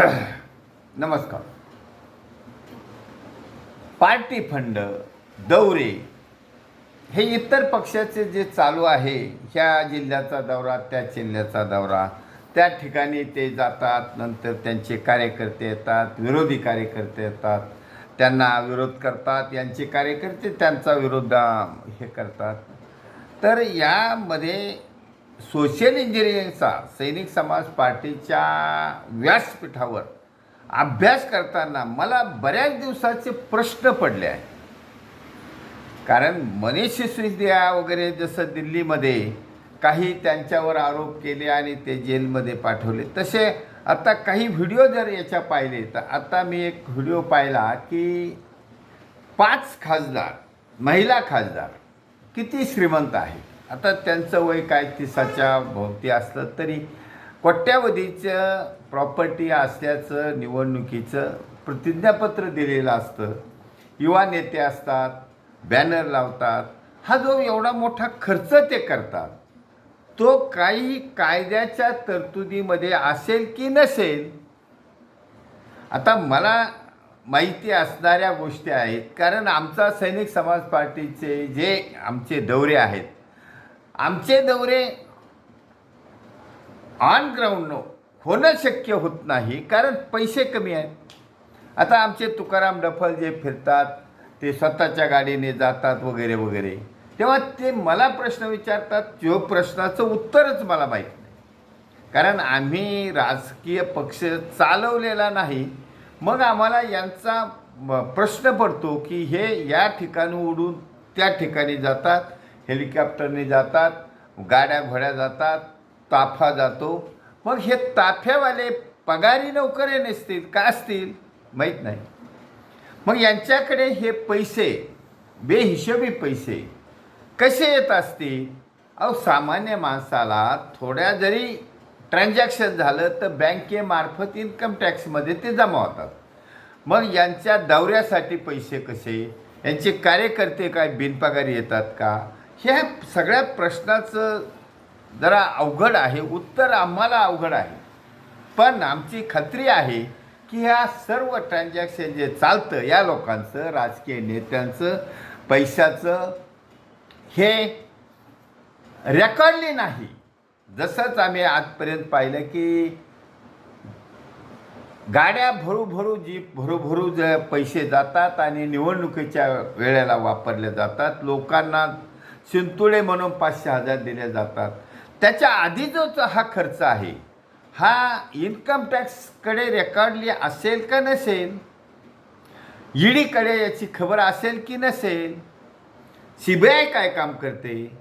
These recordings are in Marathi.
नमस्कार. पार्टी फंड दौरे हे इतर पक्षाचे जे चालू आहे ह्या जिल्ह्याचा दौरा त्या जिल्ह्याचा दौरा त्या ठिकाणी ते जातात नंतर त्यांचे कार्यकर्ते येतात विरोधी कार्यकर्ते येतात त्यांना विरोध करतात यांचे कार्यकर्ते त्यांचा विरोध हे करतात. तर यामध्ये सोशल इंजिनिअरिंगचा सैनिक समाज पार्टीच्या व्यासपीठावर अभ्यास करताना मला बऱ्याच दिवसाचे प्रश्न पडले आहेत. कारण मनीष सिसोदिया वगैरे जसं दिल्लीमध्ये काही त्यांच्यावर आरोप केले आणि ते जेलमध्ये पाठवले तसे आता काही व्हिडिओ जर याच्या पाहिले तर आता मी एक व्हिडिओ पाहिला की पाच खासदार महिला खासदार किती श्रीमंत आहे आता त्यांचं वय काय तिसाच्या भोवती असलं तरी कोट्यावधीचं प्रॉपर्टी असल्याचं निवडणुकीचं प्रतिज्ञापत्र दिलेलं असतं. युवा नेते असतात बॅनर लावतात. हा जो एवढा मोठा खर्च ते करतात तो काही कायद्याच्या तरतुदीमध्ये असेल की नसेल? आता मला माहिती असणाऱ्या गोष्टी आहेत. कारण आमचा सैनिक समाज पार्टीचे जे आमचे दौरे आहेत आमचे दौरे ऑन ग्राउंड होणं शक्य होत नाही कारण पैसे कमी आहेत. आता आमचे तुकाराम डफल जे फिरतात ते स्वतःच्या गाडीने जातात वगैरे वगैरे. तेव्हा ते मला प्रश्न विचारतात जो प्रश्नाचं उत्तरच मला माहीत नाही. कारण आम्ही राजकीय पक्ष चालवलेला नाही. मग आम्हाला यांचा प्रश्न पडतो की हे या ठिकाणी उडून त्या ठिकाणी जातात हेलिकॉप्टरने जातात गाड्या घोड्या जातात ताफा जातो. मग हे ताफ्यावाले पगारी नोकरे नसतील का असतील? माहीत नाही. मग यांच्याकडे हे पैसे बेहिशोबी पैसे कसे येत असतील? अहो सामान्य माणसाला थोड्या जरी ट्रान्झॅक्शन झालं तर बँकेमार्फत इन्कम टॅक्समध्ये ते जमा होतात. मग यांच्या दौऱ्यासाठी पैसे कसे? यांचे कार्यकर्ते काय बिनपगारी येतात का? ह्या सगळ्या प्रश्नाचं जरा अवघड आहे उत्तर आम्हाला अवघड आहे. पण आमची खात्री आहे की ह्या सर्व ट्रान्झॅक्शन जे चालतं या लोकांचं राजकीय नेत्यांचं पैशाचं हे रेकॉर्डली नाही. जसंच आम्ही आजपर्यंत पाहिलं की गाड्या भरू भरू जीप भरू भरू ज पैसे जातात आणि निवडणुकीच्या वेळेला वापरले जातात लोकांना शिंतुळे म्हणून पाचशे हजार दिले जातात. त्याच्या आधी जो हा खर्च आहे. हा इन्कम टॅक्सकडे रेकॉर्डली असेल का नसेल? ईडीकडे याची खबर असेल की नसेल? सी बी आय काय काम करते?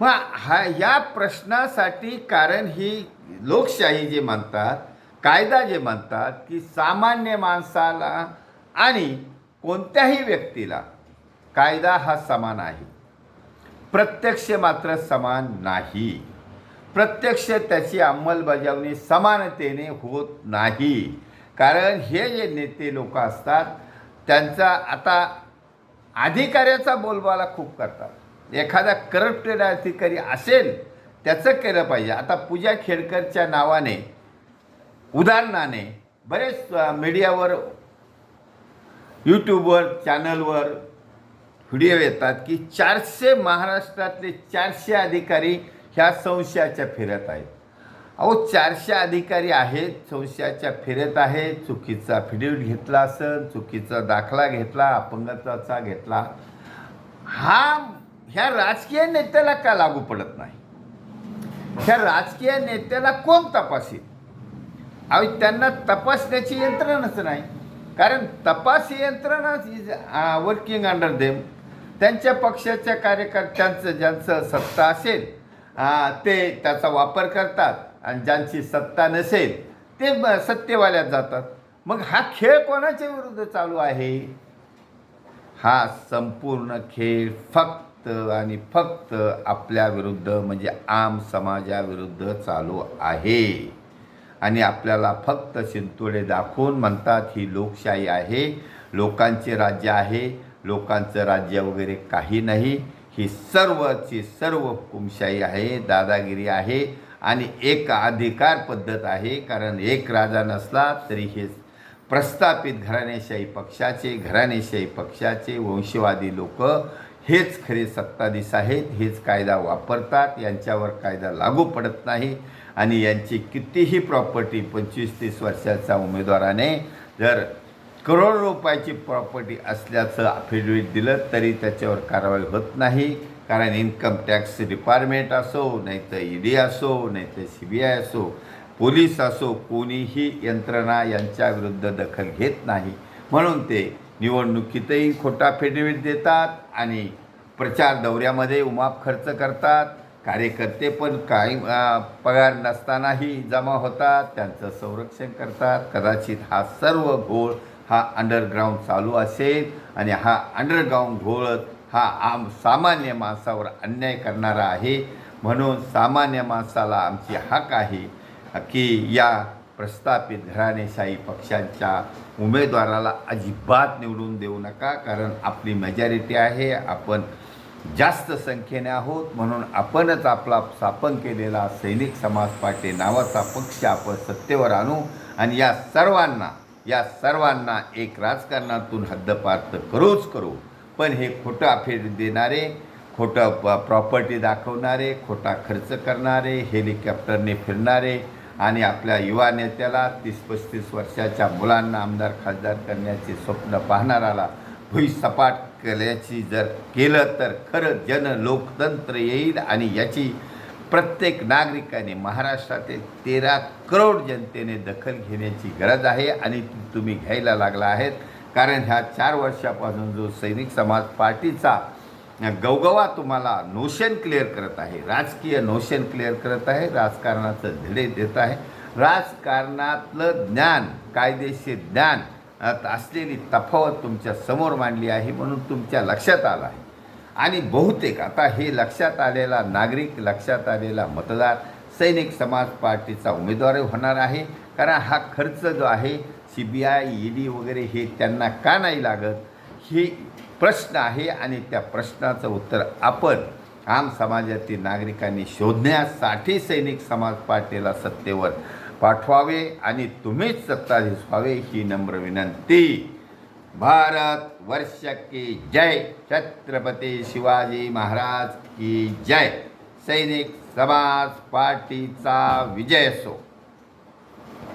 मग हा या प्रश्नासाठी कारण ही लोकशाही जे म्हणतात कायदा जे म्हणतात की सामान्य माणसाला आणि कोणत्याही व्यक्तीला कायदा हा समान आहे. प्रत्यक्ष मात्र समान नाही. प्रत्यक्ष त्याची अंमलबजावणी समानतेने होत नाही. कारण हे जे नेते लोक असतात त्यांचा आता अधिकाऱ्याचा बोलबाला खूप करतात. एखादा करप्टेड अधिकारी असेल त्याचं केलं पाहिजे. आता पूजा खेडकरच्या नावाने उदाहरणाने बरेच मीडियावर यूट्यूबवर चॅनलवर व्हिडिओ येतात की चारशे महाराष्ट्रातले चारशे अधिकारी ह्या संशयाच्या फिरत आहेत. अहो चारशे अधिकारी आहेत संशयाच्या फिरत आहेत चुकीचा फिडिओ घेतला असेल चुकीचा दाखला घेतला अपंगत्वाचा घेतला. हा ह्या राजकीय नेत्याला का लागू पडत नाही? ह्या राजकीय नेत्याला कोण तपासेल? अहो त्यांना तपासण्याची यंत्रणाच नाही. कारण तपास यंत्रणा इज वर्किंग अंडर देम त्यांच्या पक्षाच्या कार्यकर्त्यांचं ज्यांचं सत्ता असेल uh, ते त्याचा वापर करतात आणि ज्यांची सत्ता नसेल ते ब- सत्तेवाल्यात जातात. मग हा खेळ कोणाच्या विरुद्ध चालू आहे? हा संपूर्ण खेळ फक्त आणि फक्त आपल्या विरुद्ध म्हणजे आम समाजाविरुद्ध चालू आहे. आणि आपल्याला फक्त शिंतोडे दाखवून म्हणतात ही लोकशाही आहे लोकांचे राज्य आहे लोकांचं राज्य वगैरे काही नाही. ही सर्वची सर्व हुकुमशाही आहे दादागिरी आहे आणि एक अधिकार पद्धत आहे. कारण एक राजा नसला तरी हे प्रस्थापित घराणेशाही पक्षाचे घराणेशाही पक्षाचे वंशवादी लोक हेच खरे सत्ताधीश आहेत हेच कायदा वापरतात यांच्यावर कायदा लागू पडत नाही. आणि यांची कितीही प्रॉपर्टी पंचवीस तीस वर्षाच्या उमेदवाराने जर करोड रुपयाची प्रॉपर्टी असल्याचं अफिडेविट दिलं तरी त्याच्यावर कारवाई होत नाही. कारण इन्कम टॅक्स डिपार्टमेंट असो नाही तर ई डी असो नाही तर सी बी आय असो पोलीस असो कोणीही यंत्रणा यांच्या विरुद्ध दखल घेत नाही. म्हणून ते निवडणुकीतही खोटा अफिडेविट देतात आणि प्रचार दौऱ्यामध्ये उमाप खर्च करतात. कार्यकर्ते पण काही पगार नसतानाही जमा होतात त्यांचं संरक्षण करतात. कदाचित हा सर्व घोळ हा अंडरग्राऊंड चालू असेल आणि हा अंडरग्राऊंड घोळ हा आम सामान्य माणसावर अन्याय करणारा आहे. म्हणून सामान्य माणसाला आमची हक आहे की या प्रस्थापित घराणेशाही पक्षांच्या उमेदवाराला अजिबात निवडून देऊ नका कारण आपली मेजॉरिटी आहे. आपण जास्त संख्येने आहोत. म्हणून आपणच आपला स्थापन केलेला सैनिक समाज पार्टी नावाचा पक्ष आपण सत्तेवर आणू आणि या सर्वांना या सर्वांना एक राजकारणातून हद्दपार तर करूच करू. पण हे खोटं अफेर देणारे खोटं प प्रॉपर्टी दाखवणारे खोटा खर्च करणारे हेलिकॉप्टरने फिरणारे आणि आपल्या युवा नेत्याला तीस पस्तीस वर्षाच्या मुलांना आमदार खासदार करण्याचे स्वप्न पाहणाराला भुईसपाट केल्याची जर केलं तर खरं जन लोकतंत्र येईल आणि याची प्रत्येक नागरिकाने महाराष्ट्रातील तेरा करोड जनतेने दखल घेण्याची गरज आहे आणि ती तुम्ही घ्यायला लागला आहेत. कारण ह्या चार वर्षापासून जो सैनिक समाज पार्टीचा गवगवा तुम्हाला नोशन क्लिअर करत आहे राजकीय नोशन क्लिअर करत आहे राजकारणाचं धडे देत आहे. राजकारणातलं ज्ञान कायदेशीर ज्ञान असलेली तफावत तुमच्यासमोर मांडली आहे म्हणून तुमच्या लक्षात आलं आहे. आणि बहुतेक आता हे लक्षात आलेला नागरिक लक्षात आलेला मतदार सैनिक समाज पार्टीचा उमेदवार होणार आहे. कारण हा खर्च जो आहे C B I E D वगैरे हे त्यांना का नाही लागत? हे प्रश्न आहे आणि त्या प्रश्नाचं उत्तर आपण आम समाजातील नागरिकांनी शोधण्यासाठी सैनिक समाज पार्टीला सत्तेवर पाठवावे आणि तुम्हीच सत्ताधीश व्हावे ही नम्र विनंती. भारत वर्ष की जय. छत्रपती शिवाजी महाराज की जय. सैनिक समाज पार्टीचा विजय असो.